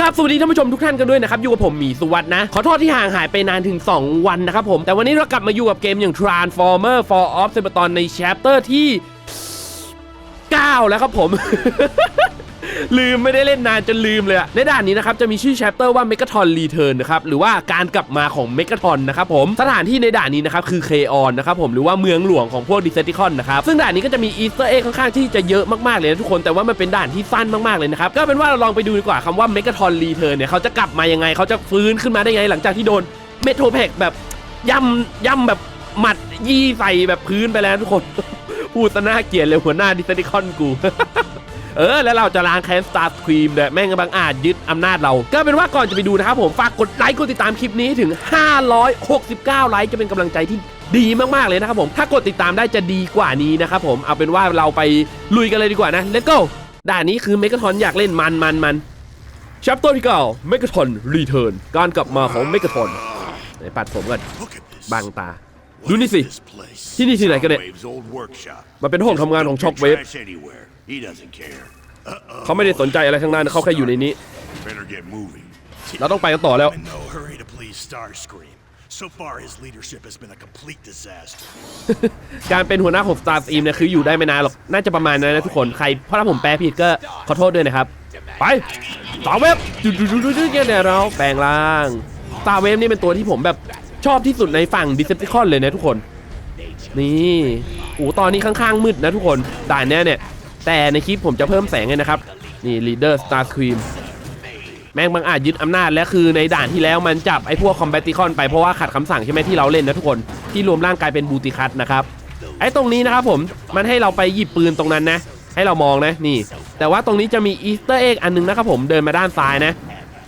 ครับสวัสดีท่านผู้ชมทุกท่านกันด้วยนะครับอยู่กับผมหมีสุวัสดนะ ขอโทษที่ห่างหายไปนานถึง 2 วันนะครับผม แต่วันนี้เรากลับมาอยู่กับเกมอย่าง Transformer for of s e b a t o n ใน chapter ที่ 9 แล้วครับผม ลืมไม่ได้เล่นนานจนลืมเลยอะในด่านนี้นะครับจะมีชื่อ chapter ว่า Megaton Return นนะครับหรือว่าการกลับมาของ Megaton นะครับผมสถานที่ในด่านนี้นะครับคือ K-On นนะครับผมหรือว่าเมืองหลวงของพวก Decepticon นะครับซึ่งด่านนี้ก็จะมี Easter egg ค่อนข้างที่จะเยอะมากๆเลยนะทุกคนแต่ว่ามันเป็นด่านที่สั้นมากๆเลยนะครับก็เป็นว่าเราลองไปดูดีกว่าคำว่า Megaton Return เนี่ยเขาจะกลับมายังไงเขาจะฟื้นขึ้นมาได้ไงหลังจากที่โดนเมโทรแพกแบบย่ำย่ำแบบหมัดยี่ใส่แบบพื้นไปแล้วทุกคนพูดซะน่าเกลียดเลยหัวหน้า Decepticon กู เออ แล้วเราจะล้างแค้นสตาร์ครีมเนี่ยแม่งกำลังอาจยึดอำนาจเรา ก็เป็นว่าก่อนจะไปดูนะครับผมฝากกดไลค์กดติดตามคลิปนี้ถึง 569 ไลค์จะเป็นกำลังใจที่ดีมากๆเลยนะครับผม ถ้ากดติดตามได้จะดีกว่านี้นะครับผม เอาเป็นว่าเราไปลุยกันเลยดีกว่านะ let's go ด่านนี้คือเมก a ทอนอยากเล่นมันมันมันชัปเตอร์ที่เก้าเมก a ทอนรีเทิร์นการกลับมาของเมก a ทอนไหนปัดผมก่อนบังตา ดูนี่สิ ที่นี่ที่ไหนกันเนี่ยมันเป็นห้องทำงานของ Don't take Shockwave trash anywhere. He doesn't care. เขาไม่ได้สนใจอะไรทั้งนั้นเขาแค่อยู่ในนี้ Better get moving. เราต้องไปกันต่อแล้ว In no hurry to please Starscream. So far, his leadership has been a complete disaster. การเป็นหัวหน้าของ Star Stream เนี่ยคืออยู่ได้ไม่นานหรอก น่าจะประมาณนั้นนะทุกคน ใครเพราะถ้าผมแปลผิดก็ขอโทษด้วยนะครับ ไปตาเวฟจุดจุดจุดจุดจุดเนี่ยเราแปลงร่างตาเวฟนี่เป็นตัวที่ผมแบบชอบที่สุดในฝั่ง Decepticon เลยนะทุกคน นี่โอ้ตอนนี้ข้างๆมืดนะทุกคนด่านเนี้ยเนี่ย แต่ในคลิปผมจะเพิ่มแสงเลยนะครับ นี่ Leader Star Scream แม่งบางอาจยึดอำนาจและคือในด่านที่แล้วมันจับไอ้พวกคอม b บติคอนไปเพราะว่าขัดคำสั่งใช่ไหมที่เราเล่นนะทุกคนที่รวมร่างกายเป็นบูติคัตนะครับไอ้ตรงนี้นะครับผมมันให้เราไปหยิบปืนตรงนั้นนะ ให้เรามองนะนี่ แต่ว่าตรงนี้จะมีอีสเตอร์เอ็กอันนึงนะครับผมเดินมาด้านซ้ายนะ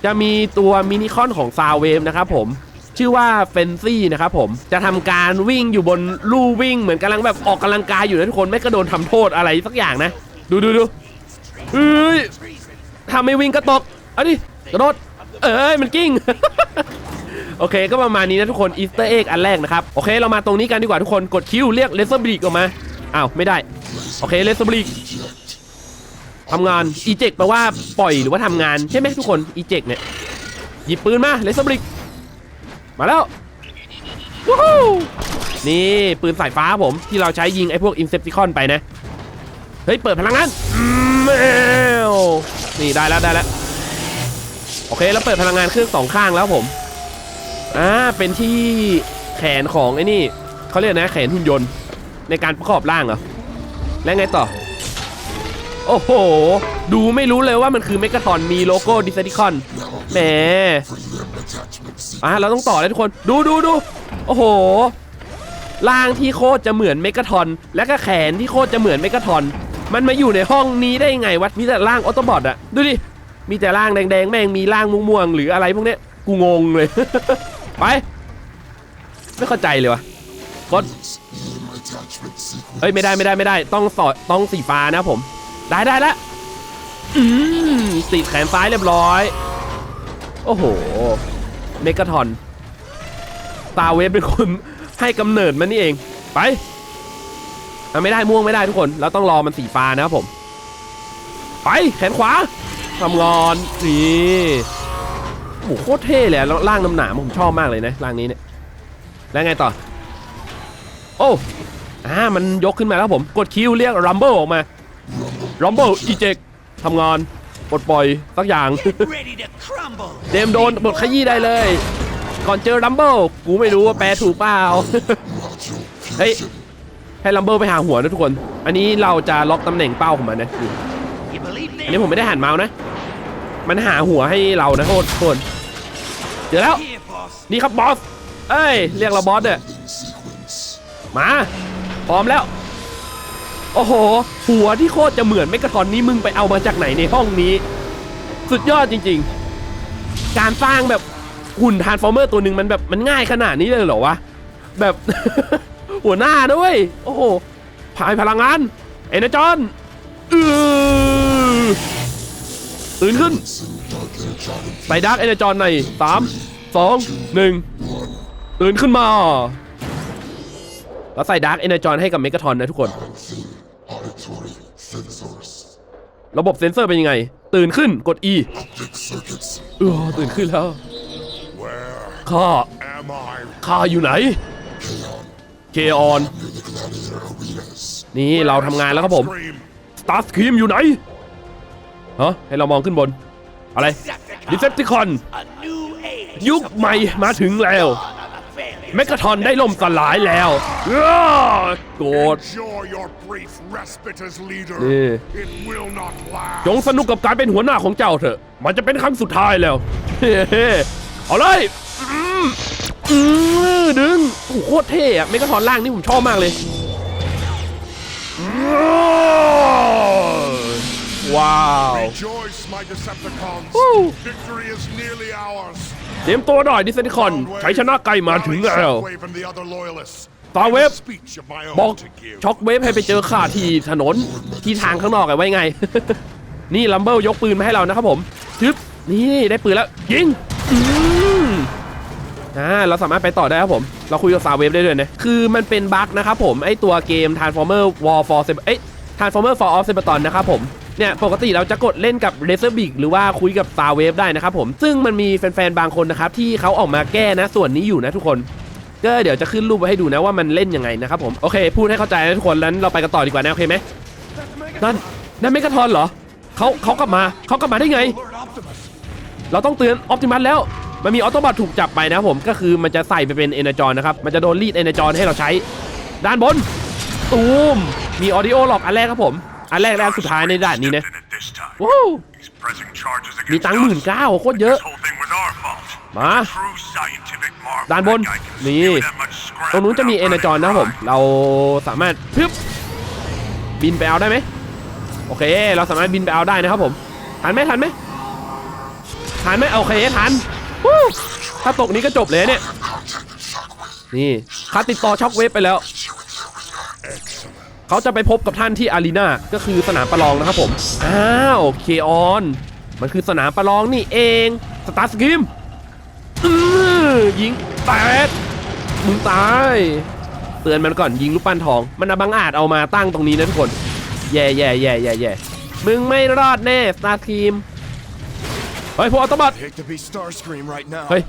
จะมีตัวมินิคอนของซาวเวฟนะครับผมชื่อว่าเฟนซี่นะครับผมจะทำการวิ่งอยู่บนลู่วิ่งเหมือนกำลังแบบออกกำลังกายอยู่นะทุกคนไม่กระโดนทำโทษอะไรสักอย่างนะ ดูดูดูเอ้ยถ้าไม่วิ่งก็ตกเอาดิกระโดดเอ้ยมันกิ้ง โอเคก็ประมาณนี้นะทุกคนอีสเตอร์เอ็กอันแรกนะครับ โอเคเรามาตรงนี้กันดีกว่าทุกคนกดคิวเรียกเลเซอร์บลีกออกมาอ้าวไม่ได้ โอเคเลเซอร์บลีกทำงานอีเจกแปลว่าปล่อยหรือว่าทำงานใช่ไหมทุกคนอีเจกเนี่ยหยิบปืนมาเลเซอร์บลีกมาแล้ววู้นี่ปืนสายฟ้าผมที่เราใช้ยิงไอ้พวกอินเซปติคอนไปนะ เฮ้ย เปิดพลังงานแมวนี่ได้แล้วได้แล้ว โอเค แล้วเปิดพลังงานเครื่องสองข้างแล้วผม อ่า เป็นที่แขนของไอ้นี่ เขาเรียกนะแขนหุ่นยนต์ ในการประกอบร่างเหรอ แล้วไงต่อ โอ้โห ดูไม่รู้เลยว่ามันคือเมก a ทอนมีโลโก้ดิสติคอน แหม อะเราต้องต่อเลยทุกคน ดูดูดู โอ้โหร่างที่โคตรจะเหมือนเมก a ทอน และก็แขนที่โคตรจะเหมือนเมก a ทอน มันมาอยู่ในห้องนี้ได้ไงวะมีแต่ร่างออโตบอทอะดูดิ มีแต่ร่างแดงๆ แม่งมีร่างม่วงๆหรืออะไรพวกเนี้ย กูงงเลย ไป ไม่เข้าใจเลยวะกดเฮ้ยไม่ได้ไม่ได้ไม่ได้ ต้องสอดต้องสีฟ้านะผม ได้ได้ล้วอืมติดแขนซ้ายเรียบร้อย โอ้โห เมกาทอน ตาเวฟเป็นคนให้กำเนิดมันนี่เอง ไป อะไม่ได้ม่วงไม่ได้ทุกคนเราต้องรอมันสีฟ้านะครับผม ไปแขนขวาทำงอนนี่โอ้โหโคตรเท่เลยแล้วร่างน้ำหนามผมชอบมากเลยนะร่างนี้เนี่ยแล้วไงต่อ โอ้อ่ามันยกขึ้นมาแล้วผมกดคิวเรียกรัมเบิลออกมารัมเบิลอีเจกทำงานปลดปล่อยสักอย่างเดมโดนบทขยี้ได้เลย ก่อนเจอรัมเบิลกูไม่รู้ว่าแปลถูกเปล่าเฮ้ย ให้รัมเบิลไปหาหัวนะทุกคน อันนี้เราจะล็อกตำแหน่งเป้าของมันนะนี่ You believe อันนี้ผมไม่ได้หันเมาส์นะ มันหาหัวให้เรานะโทษโทษเดี๋ยวแล้ว นี่ครับบอส เอ้ย เรียกเราบอสเนี่ยมา พร้อมแล้ว โอ้โห หัวที่โคตรจะเหมือนเมกะทอนนี้มึงไปเอามาจากไหนในห้องนี้ สุดยอดจริง ๆ การสร้างแบบหุ่นทานส์ฟอร์เมอร์ตัวหนึ่งมันแบบมันง่ายขนาดนี้เลยเหรอวะ แบบ หัวหน้าด้วย โอ้โหพายพลังงาน เอเนจอนอือตื่นขึ้นใส่ดาร์กเอเนจอนในสามสองหนึ่งตื่นขึ้นมา แล้วใส่ดาร์กเอเนจอนให้กับเมกาทอนนะทุกคน ระบบเซนเซอร์เป็นยังไง ตื่นขึ้นกด E เออตื่นขึ้นแล้วข้าข้าอยู่ไหน ออน นี่เราทำงานแล้วครับผม Scream. สตาร์สครีมอยู่ไหนฮะให้เรามองขึ้นบน อะไรดิเซปติคอน A new age. ยุคใหม่มาถึงแล้ว of a failure. เมกาทอนได้ล่มสลายแล้วอ้าโกรธ Enjoy your brief respite as leader. Yeah. It will not last. จงสนุกกับการเป็นหัวหน้าของเจ้าเถอะ มันจะเป็นครั้งสุดท้ายแล้วเฮ้ๆเอาเลย อืมอืมดึงโอ้โหโคตรเท่อะเมกาทอนล่างนี่ผมชอบมากเลย ว้าว Rejoice, my Decepticons. Woo. Victory is nearly ours. เตรียมตัวหน่อยดิเซนคอนชัยชนะใกล้มาถึงแล้ว Shockwave and the other loyalists. Starwave. I have a speech of my บอก own to give. ช็อกเวฟให้ไปเจอข้าที่ถนนที่ทางข้างนอกอะไว้ไง นี่ลัมเบิลยกปืนมาให้เรานะครับผมชึบนี่ได้ปืนแล้ว ยิง อ่าเราสามารถไปต่อได้ครับผม เราคุยกับซาวเวฟได้ด้วยนะ คือมันเป็นบั๊กนะครับผมไอตัวเกม Transformer War for Cyber เอ้ย Transformer for of Cybertron นะครับผมเนี่ยปกติเราจะกดเล่นกับ r a z e r b i g หรือว่าคุยกับ s t a r w a v e ได้นะครับผม ซึ่งมันมีแฟนๆ บางคนนะครับ ที่เขาออกมาแก้นะส่วนนี้อยู่นะทุกคนก็เดี๋ยวจะขึ้นรูปไว้ให้ดูนะว่ามันเล่นยังไงนะครับผมโอเค พูดให้เข้าใจนะทุกคนแล้วเราไปกันต่อดีกว่านะโอเคไหมนั่นนั่นเมกาทอนเหรอเขาเขากลับมาเขากลับมาได้ไง เราต้องเตือนออ t ติมัสแล้ว มันมีออโตบอทถูกจับไปนะผมก็คือมันจะใส่ไปเป็นเอเนจอนนะครับมันจะโดนรีดเอเนจอนให้เราใช้ ด้านบนตูมมีออดิโอหลอกอันแรกครับผม อันแรกและอันสุดท้ายในด่านนี้นะว้าวมีตังค์หมื่นเก้าโคตรเยอะ มาด้านบนนี่ตรงนู้นจะมีเอเนจอนนะผม เราสามารถพึบบินไปเอาได้ไหมโอเค เราสามารถบินไปเอาได้นะครับผมทันไหมทันไหมทันไหมโอเคทัน ถ้าตกนี้ก็จบเลยเนี่ย นี่เขาติดต่อช็อคเวฟไปแล้ว เขาจะไปพบกับท่านที่อารีนาก็คือสนามประลองนะครับผม อ้าวเคออน มันคือสนามประลองนี่เอง สตาร์สกิมยิงแตกมึงตายเตือนมันก่อนยิงลูกปั้นทอง มันเอาบังอาจเอามาตั้งตรงนี้นะทุกคน แย่แย่แย่แย่แย่มึงไม่รอดแน่สตาร์ทีม เฮ้ยพวกออโตบัต Hate to be Starscream right now. เฮ้ย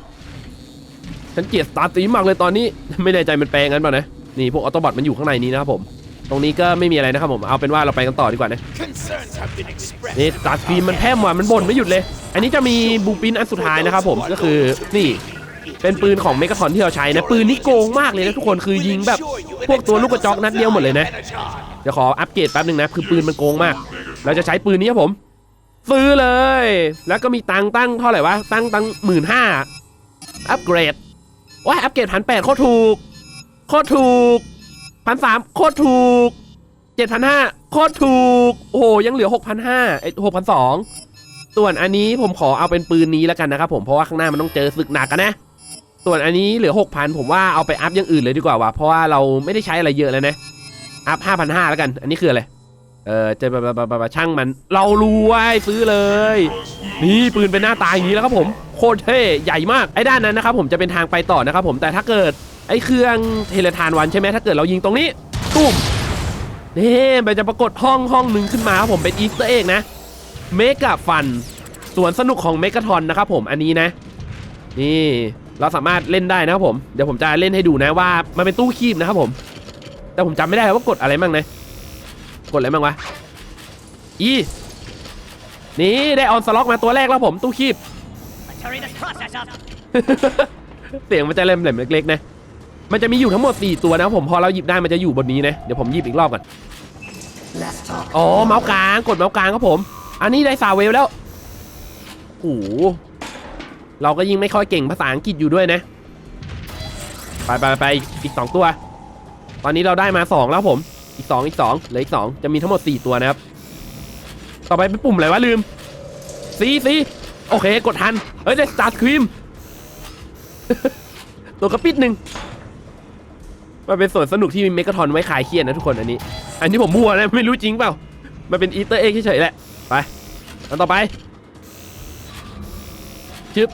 ฉันเกลียดสตาร์ทีมมากเลยตอนนี้ ไม่แน่ใจมันแปลงั้นเปล่านะ นี่พวกออโตบัตมันอยู่ข้างในนี้นะครับผม ตรงนี้ก็ไม่มีอะไรนะครับผม เอาเป็นว่าเราไปกันต่อดีกว่านะ Concerns have been expressed. นี่สตาร์ทีมมันแพร่มว่ะมันบ่นไม่หยุดเลย อันนี้จะมีบูปินอันสุดท้ายนะครับผม ก็คือนี่ เป็นปืนของเมกาทอนที่เราใช้นะ ปืนนี้โกงมากเลยนะทุกคน คือยิงแบบพวกตัวลูกกระจอกนัดเดียวหมดเลยนะ เดี๋ยวขออัปเกรดแป๊บหนึ่งนะ คือปืนมันโกงมาก เราจะใช้ปืนนี้ครับผม ซื้อเลย แล้วก็มีตังตั้งเท่าไหร่วะ ตั้งตั้งหมื่นห้าอัปเกรดว้ายอัปเกรดพันแปดโคตรถูก โคตรถูกพันสามโคตรถูกเจ็ดพันห้าโคตรถูก โอ้โหยังเหลือหกพันห้าไอหกพันสองส่วนอันนี้ผมขอเอาเป็นปืนนี้แล้วกันนะครับผมเพราะว่าข้างหน้ามันต้องเจอศึกหนักกันนะ ส่วนอันนี้เหลือหกพันผมว่าเอาไปอัพอย่างอื่นเลยดีกว่าว่ะเพราะว่าเราไม่ได้ใช้อะไรเยอะแล้วนะอัพห้าพันห้าแล้วกัน อันนี้คืออะไร เออจะแบบแบบช่างมันเรารว้ซื้อเลย นี่ปืนเป็นหน้าตาอย่างนี้แล้วครับผมโคตรเท่ใหญ่มากไอ้ด้านนั้นนะครับผมจะเป็นทางไปต่อนะครับผมแต่ถ้าเกิดไอ้เครื่องเทเลทานวันใช่ไหมถ้าเกิดเรายิงตรงนี้ตุ้มนี่มันจะปรากฏห้องห้องหนึ่งขึ้นมาครับผมเป็นอีสเตอร์เอกนะเมกาฟันสวนสนุกของเมกาทอนนะครับผมอันนี้นะ นี่เราสามารถเล่นได้นะครับผมเดี๋ยวผมจะเล่นให้ดูนะว่ามันเป็นตู้คีบนะครับผม แต่ผมจำไม่ได้ว่ากดอะไรบ้างนะ กดอะไรบ้างวะ อี นี่ได้ออนสล็อกมาตัวแรกแล้วผมตู้คีบ เสียงมันจะเล่มๆเล็กๆนะ มันจะมีอยู่ทั้งหมด 4 ตัวนะผมพอเราหยิบได้มันจะอยู่บนนี้นะ เดี๋ยวผมหยิบอีกรอบก่อน อ๋อเมาส์กลางกดเมาส์กลางครับผม อันนี้ได้ซาวเวลแล้วโอ้โหเราก็ยิ่งไม่ค่อยเก่งภาษาอังกฤษอยู่ด้วยนะ ไปไปไปอีกสองตัว ตอนนี้เราได้มาสองแล้วผม อีกสองอีกสองเหลืออีกสองจะมีทั้งหมดสี่ตัวนะครับ ต่อไปเป็นปุ่มอะไรวะลืมซีซีโอเคกดทัน เฮ้ยได้สตาร์ทครีมตัวกระปิดหนึ่งมันเป็นส่วนสนุกที่มีเมกะทอนไว้ขายเครียดนะทุกคนอันนี้ อันนี้ผมมั่วนะไม่รู้จริงเปล่า มันเป็นอีเตอร์เอ็กเฉยๆแหละ ไปอันต่อไปชึบ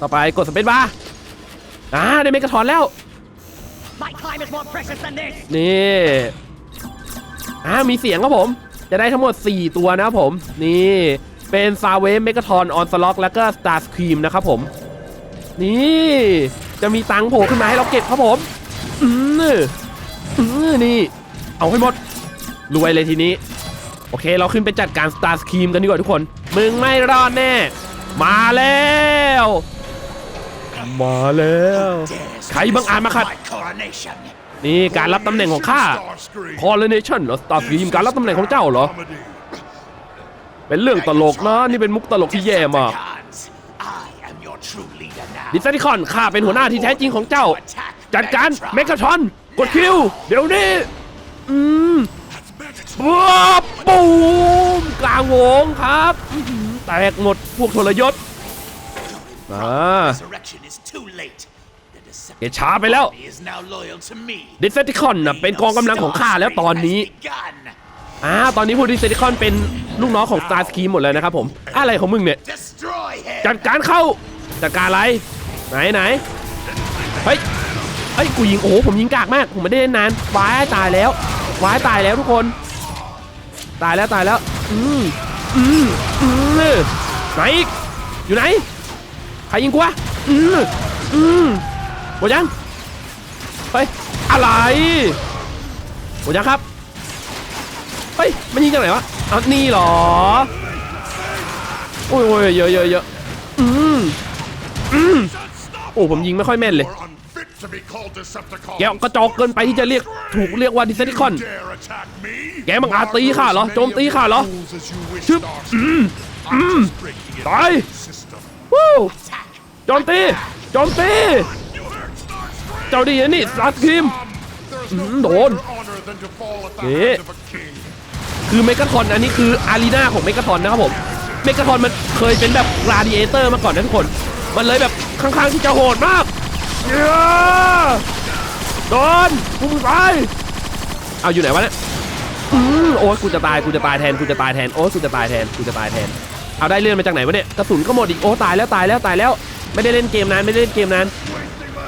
ต่อไปกดสเปซบาร์อ่าได้เมกะทอนแล้ว นี่อ่ามีเสียงครับผม จะได้ทั้งหมด 4 ตัวนะครับผม นี่เป็นซาเวฟเมกาทอนออนสล็อกแล้วก็สตาร์สครีมนะครับผม นี่จะมีตังค์โผล่ขึ้นมาให้เราเก็บครับผมอืมอืมนี่ เอาให้หมด รวยเลยทีนี้ โอเคเราขึ้นไปจัดการสตาร์สครีมกันดีกว่าทุกคน มึงไม่รอดแน่ มาแล้ว มาแล้ว ใครบังอาจมาขัด My coronation. นี่การรับตำแหน่งของข้า Starscream. คอร์เนชั่นเหรอสตาร์สครีมการรับตำแหน่งของเจ้าเหรอ Comedy. เป็นเรื่องตลกนะ นี่เป็นมุกตลกที่แย่มาก Decepticons, I am your true leader now. ดิสติคอนข้าเป็นหัวหน้าที่แท้จริงของเจ้า Attack จัดการ Megatron. เมกาทอน กดคิว เดี๋ยวนี้ อืม That's Megatron. ว้าปูมกลางวงครับอื้อหือแตกหมดพวกทรยศ อ่า Resurrection is too late. The แกช้าไปแล้ว Decepticon is now loyal to me. ดิสติคอนน่ะเป็นกองกำลังของข้าแล้วตอนนี้ Starscream has begun. อ่าตอนนี้พวกดิสติคอนเป็นลูกน้องของ Star s c r e a m หมดเลยนะครับผม อะไรของมึงเนี่ย Destroy him. จัดการเข้า จัดการอะไร ไหนไหนเฮ้ยเฮ้ยกูยิงโอ้โหผมยิงกากมาก ผมไม่ได้เล่นนานว้ายตายแล้วว้ายตายแล้วทุกคน ตายแล้วตายแล้ว อืมอืมอืมไหนอีกอยู่ไหนใครยิงกูวะอืมอืมหมดยังเฮ้ยอะไรหมดยังครับเฮ้ยมันยิงจากไหนวะเอานี่เหรอโอ้ยโอ้ยเยอะเยอะเยอะอืมอืมโอ้ผมยิงไม่ค่อยแม่นเลยแกกระจอกเกินไปที่จะเรียกถูกเรียกว่าดิสติคอน แกบังอาจตีข้าเหรอโจมตีข้าเหรอชึบ Starscream. I'm just breaking it ตายวู้ โจมตีโจมตีเจ้าดีนะนี่สตาร์ครีม There is no Mm, đồn. greater honor than to fall at the Thế. hands of a king. คือเมกาทอนอันนี้คืออารีนาของเมกาทอนนะครับผม เมกาทอนมันเคยเป็นแบบราดิเอเตอร์มาก่อนนะทุกคน มันเลยแบบค่อนข้างที่จะโหดมากเย้โดนพุ่งไป เอาอยู่ไหนวะเนี่ยอืมโอ้กูจะตายกูจะตายแทนกูจะตายแทนโอ้กูจะตายแทนกูจะตายแทน เอาได้เลื่อนมาจากไหนวะเนี่ยกระสุนก็หมดอีกโอ้ตายแล้วตายแล้วตายแล้ว ไม่ได้เล่นเกมนานไม่ได้เล่นเกมนาน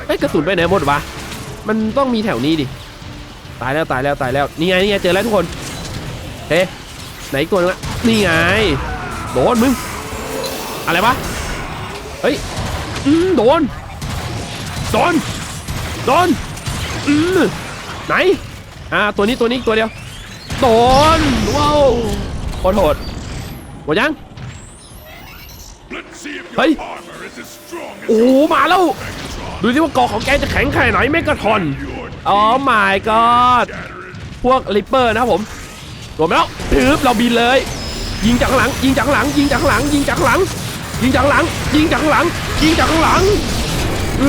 เอ้ยกระสุนไปไหนหมดวะมันต้องมีแถวนี้ดิตายแล้วตายแล้วตายแล้วนี่ไงนี่ไงเจอแล้วทุกคนเฮ้ไหนอีกตัวนึงละนี่ไงโดนมึงอะไรวะเฮ้ยอืมโดนโดนโดนอืมไหนอ่าตัวนี้ตัวนี้ตัวเดียวโดนว้าวโคตรโหดหมดยัง Let's see if โอ้โหมาแล้ว ดูสิว่ากาะของแกจะแข็งแค่ไหนเมกะทอนอ๋อ my god พวกริปเปอร์นะครับผมรวมแล้วถืบเราบินเลย ยิงจากข้างหลัง ยิงจากข้างหลัง ยิงจากข้างหลัง ยิงจากข้างหลัง ยิงจากข้างหลัง ยิงจากข้างหลัง ยิงจากข้างหลังเอ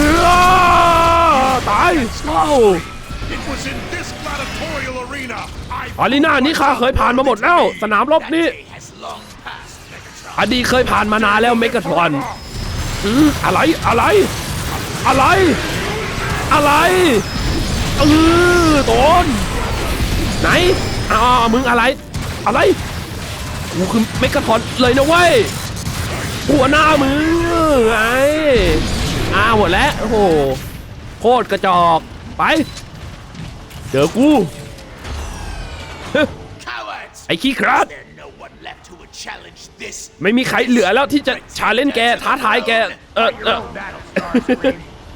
อตายว้าอารีนานี้ข้าเคยผ่านมาหมดแล้ว สนามรบนี้อดีตเคยผ่านมานานแล้วเมกะทอน อืมอะไรอะไร อะไร อะไรเออโดนไหนอ้ามึงอะไร อะไรกูคือเมกะทอนเลยนะเว้ยหัวหน้ามึงไอ้อ้าหมดแล้วโอ้โหโคตรกระจอกไปเจอกูไอ้ขี้ครัด ไม่มีใครเหลือแล้วที่จะชาเลนจ์แกท้าทายแกเออเออ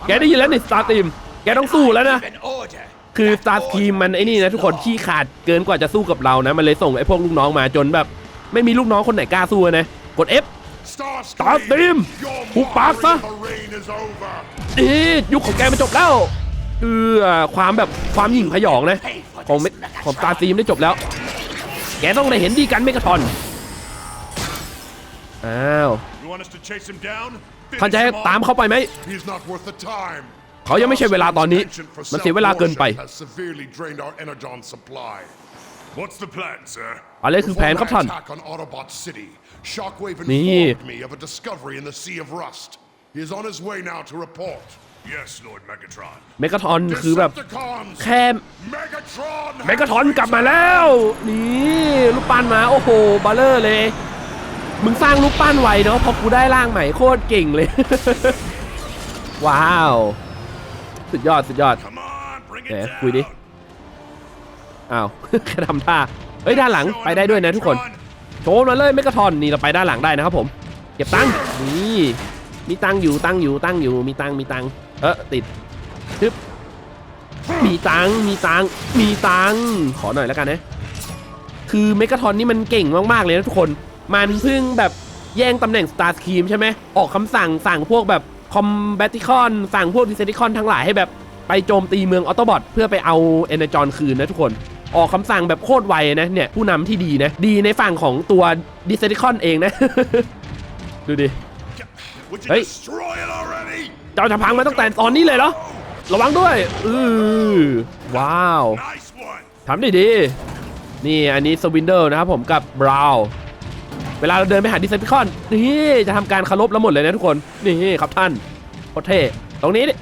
แกได้ยินแล้วนี่สตาร์ทีมแกต้องสู้แล้วนะ An order. คือสตาร์ทีมมันไอ้นี่นะทุกคนขี้ขาดเกินกว่าจะสู้กับเรานะ มันเลยส่งไอ้พวกลูกน้องมาจนแบบ ไม่มีลูกน้องคนไหนกล้าสู้นะ กด F Starscream, Starscream, your Hút bác mockery á. of the reign is over. นี่ยุคของแกมันจบแล้วเออความแบบความหยิ่งพยองนะของเมของสตาร์ทีมได้จบแล้ว แกต้องได้เห็นดีกันเมกะทอน อ้าว You want us to chase him down? ท่านจะ Finish ให้ him ตาม off? เข้าไปไหม He's not worth the time. เขายังไม่ใช่เวลาตอนนี้ มันเสียเวลาเกินไป Has severely drained our energon supply. What's the plan, sir? อะไรคือแผนครับท่าน Attack on Autobot City. Shockwave นี่ informed me of a discovery in the Sea of Rust. He is on his way now to report. Yes, Lord Megatron. เมกะทอนคือแบบ Decepticons! แค่ Megatron! เมกะทอนกลับมาแล้ว นี่ลูกปั้นมา โอ้โหบาเลอร์เลย มึงสร้างลูกปั้นไวเนาะพอกูได้ร่างใหม่โคตรเก่งเลย ว้าว สุดยอดสุดยอด Come on, bring it แหม down. คุยดิ อ้าวแค่ทำท่า เฮ้ยด้านหลังไปได้ด้วยนะทุกคน โชว์มาเลยเมกะทอนนี่เราไปด้านหลังได้นะครับผม เก็บตังค์นี่มีตังค์อยู่ตังค์อยู่ตังค์อยู่มีตังค์มีตังค์เออติดทึบมีตังค์มีตังค์มีตังค์ขอหน่อยแล้วกันนะ คือเมกะทอนนี่มันเก่งมากๆเลยนะทุกคน มันเพิ่งแบบแย่งตำแหน่งสตาร์สคีมใช่ไหมออกคำสั่งสั่งพวกแบบคอมแบติคอนสั่งพวกดิเซติคอนทั้งหลายให้แบบไปโจมตีเมืองออโตบอทเพื่อไปเอาเอเนจอนคืนนะทุกคน ออกคำสั่งแบบโคตรไวนะเนี่ยผู้นำที่ดีนะ ดีในฝั่งของตัวดิเซติคอนเองนะ ดูดิ Would you Hey. destroy it already? เจ้าจะพังมาตั้งแต่ตอนนี้เลยเหรอ ระวังด้วย อือว้าว Nice one. ทำได้ดี นี่อันนี้สวินเดอร์นะครับผมกับบราวน์ เวลาเราเดินไปหาดิเซปติคอนนี่จะทำการเคารพแล้วหมดเลยนะทุกคนนี่ครับท่านโคตรเท่ตรงนี้ดิ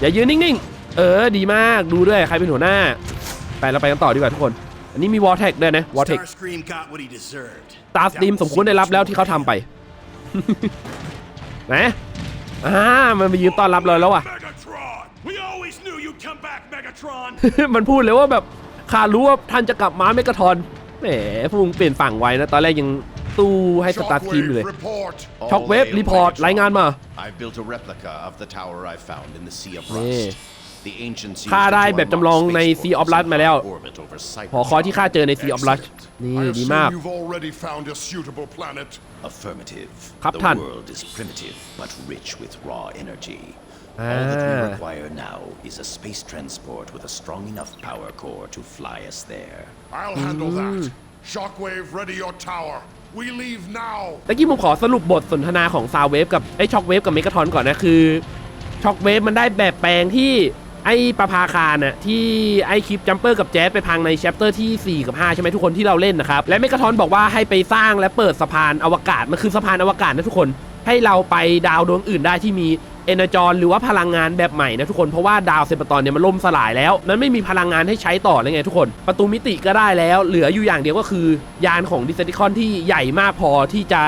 อย่ายืนนิ่งๆ เออดีมากดูด้วยใครเป็นหัวหน้า ไปเราไปกันต่อดีกว่าทุกคน อันนี้มีวอ r เท c ด้วยนะวอ r เท c Starscream got what he deserved. ตาสตีมสมควรได้รับแล้วที่เขาทำไปนะอ่ามันมายืนต้อนรับเราแล้วอะ Megatron! We always knew you'd come back, Megatron! มันพูดเลยว่าแบบข้ารู้ว่าท่านจะกลับมาเมกะทอนแหมพวกมึงเปลี่ยนฝั่งไว้นะ ตอนแรกยัง ตู้ให้สตาร์ทีมอยู่เลย Shockwave, report. ช็อกเวฟรีพอร์ตรายงานมา I've built a replica of the tower I found in the Sea of นี่ Rust. The ancients used ข้า it ได้ to แบบ unlock จำลองใน space Sea of portals Blood in มาแล้ว orbit over หอ Cyprus. คอยที่ข้าเจอใน Sea of Blood Excellent. นี่ I ดี assume มาก you've already found a suitable planet. Affirmative. Khắp the thần. world is primitive but rich with raw energy. Ah. All that we require now is a space transport with a strong enough power core to fly us there. I'll handle that. Shockwave, ready your tower. We leave now. ตะกี้ผมขอสรุปบทสนทนาของซาวเวฟกับไอ้ช็อกเวฟกับเมกะทอนก่อนนะคือช็อกเวฟมันได้แบบแปลงที่ไอ้ประภาคารน่ะที่ไอ้คลิปจัมเปอร์กับแจ๊สไปพังในแชปเตอร์ที่ 4 กับ 5 ใช่ไหมทุกคนที่เราเล่นนะครับ และเมกะทอนบอกว่าให้ไปสร้างและเปิดสะพานอวกาศ มันคือสะพานอวกาศนะทุกคน ให้เราไปดาวดวงอื่นได้ที่มีเอเนจอนหรือว่าพลังงานแบบใหม่นะทุกคนเพราะว่าดาวเซปตอนเนี่ยมันล่มสลายแล้วนั้นไม่มีพลังงานให้ใช้ต่อเลยไงทุกคน ประตูมิติก็ได้แล้ว เหลืออยู่อย่างเดียวก็คือยานของดิเซติคอนที่ใหญ่มากพอที่จะ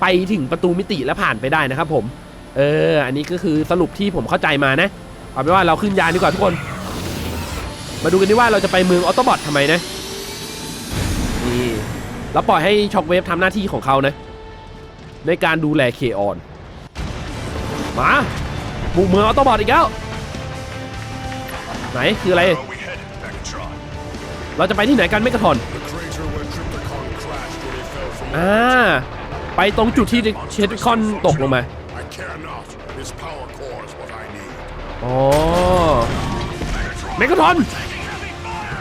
ไปถึงประตูมิติและผ่านไปได้นะครับผมเอออันนี้ก็คือสรุปที่ผมเข้าใจมานะเอาเป็นว่าเราขึ้นยานดีกว่าทุกคน มาดูกันดีว่าเราจะไปเมืองออโตบอททำไมนะนี่แล้วปล่อยให้ช็อคเวฟทำหน้าที่ของเขานะในการดูแลเคออนมา บุกเมืองออโตบอทอีกแล้ว ไหนคืออะไร เราจะไปที่ไหนกันเมกะทอนอ่าไปตรงจุดที่เชติคอนตกลงมา I care not. His power core is what I need. อ๋อเมกะทอน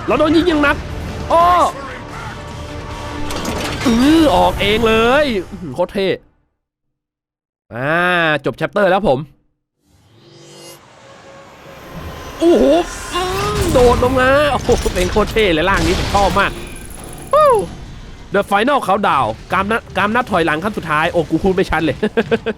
เราโดนยิงยังหนักโอ้อือออกเองเลยโคตรเท่อ่า จบแชปเตอร์แล้วผม โอ้โหโดดลงมาโอ้โหเป็นโคตรเท่เลยล่างนี้ผมชอบมาก The Final Countdown การนับการนับถอยหลังขั้นสุดท้าย โอ้กูพูดไม่ชัดเลย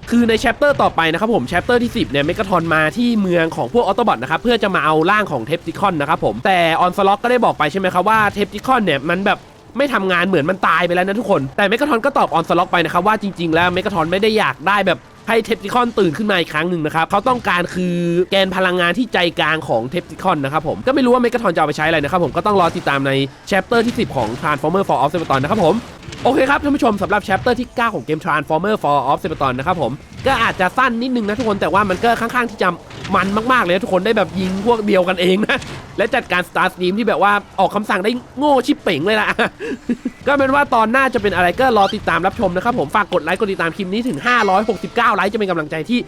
คือในแชปเตอร์ต่อไปนะครับผมแชปเตอร์ที่ 10เนี่ยเมกาทอนมาที่เมืองของพวกออโตบอทนะครับเพื่อจะมาเอาร่างของเทปติคอนนะครับผมแต่ออนสล็อกก็ได้บอกไปใช่ไหมครับว่าเทปติคอนเนี่ยมันแบบไม่ทำงานเหมือนมันตายไปแล้วนะทุกคน แต่เมกาทอนก็ตอบออนสล็อกไปนะครับว่าจริงๆแล้วเมกาทอนไม่ได้อยากได้แบบ ให้เทปติคอนตื่นขึ้นมาอีกครั้งหนึ่งนะครับเขาต้องการคือแกนพลังงานที่ใจกลางของเทปติคอนนะครับผมก็ไม่รู้ว่าเมกาทอนจะเอาไปใช้อะไรนะครับผมก็ต้องรอติดตามในแชปเตอร์ที่ 10 ของ Transformer for of Cybertron นะครับผม โอเคครับท่านผู้ชมสำหรับแชปเตอร์ที่ 9 ของเกม Transformer for of Cybertron นะครับผม ก็อาจจะสั้นนิดนึงนะทุกคนแต่ว่ามันก็ค่อนข้างที่จะมันมาก ๆ เลยทุกคนได้แบบยิงพวกเดียวกันเองนะ และจัดการ Star Stream ที่แบบว่าออกคำสั่งได้โง่ชิบเป่งเลยล่ะ ก็เป็นว่าตอนหน้าจะเป็นอะไรก็รอติดตามรับชมนะครับผมฝากกดไลค์กดติดตามคลิปนี้ถึง 569 ไลค์จะเป็นกำลังใจที่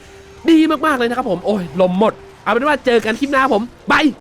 ดีมากๆเลยนะครับผมโอ้ยลมหมดเอาเป็นว่าเจอกันคลิปหน้าผมบาย